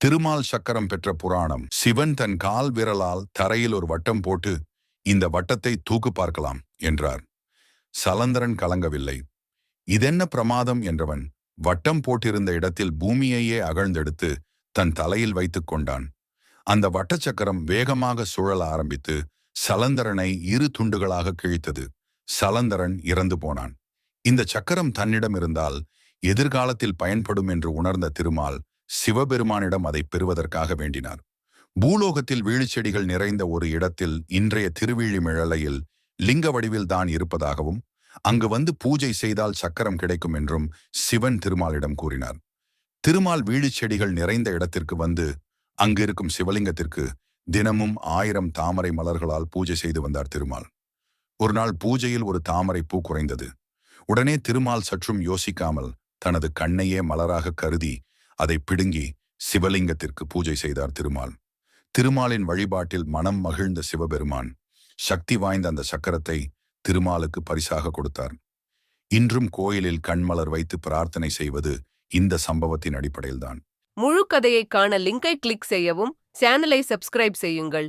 திருமால் சக்கரம் பெற்ற புராணம். சிவன் தன் கால் விரலால் தரையில் ஒரு வட்டம் போட்டு இந்த வட்டத்தை தூக்கு பார்க்கலாம் என்றார். சலந்தரன் கலங்கவில்லை. இதென்ன பிரமாதம் என்றவன் வட்டம் போட்டிருந்த இடத்தில் பூமியையே அகழ்ந்தெடுத்து தன் தலையில் வைத்துக் கொண்டான். அந்த வட்டச்சக்கரம் வேகமாக சுழல ஆரம்பித்து சலந்தரனை இரு துண்டுகளாக கிழித்தது. சலந்தரன் இறந்து போனான். இந்த சக்கரம் தன்னிடம் இருந்தால் எதிர்காலத்தில் பயன்படும் என்று உணர்ந்த திருமால் சிவபெருமானிடம் அதை பெறுவதற்காக வேண்டினார். பூலோகத்தில் வீழ்ச்செடிகள் நிறைந்த ஒரு இடத்தில் இன்றைய திருவிழிமிழலையில் லிங்க வடிவில் தான் இருப்பதாகவும் அங்கு வந்து பூஜை செய்தால் சக்கரம் கிடைக்கும் என்றும் சிவன் திருமாலிடம் கூறினார். திருமால் வீழிச்செடிகள் நிறைந்த இடத்திற்கு வந்து அங்கு இருக்கும் சிவலிங்கத்திற்கு தினமும் ஆயிரம் தாமரை மலர்களால் பூஜை செய்து வந்தார் திருமால். ஒரு நாள் பூஜையில் ஒரு தாமரை பூ குறைந்தது. உடனே திருமால் சற்றும் யோசிக்காமல் தனது கண்ணையே மலராக கருதி அதை பிடுங்கி சிவலிங்கத்திற்கு பூஜை செய்தார் திருமால். திருமாலின் வழிபாட்டில் மனம் மகிழ்ந்த சிவபெருமான் சக்தி வாய்ந்த அந்த சக்கரத்தை திருமாலுக்கு பரிசாக கொடுத்தார். இன்றும் கோயிலில் கண்மலர் வைத்து பிரார்த்தனை செய்வது இந்த சம்பவத்தின் அடிப்படையில்தான். முழு கதையை காண லிங்கை கிளிக் செய்யவும் சேனலை சப்ஸ்கிரைப் செய்யுங்கள்.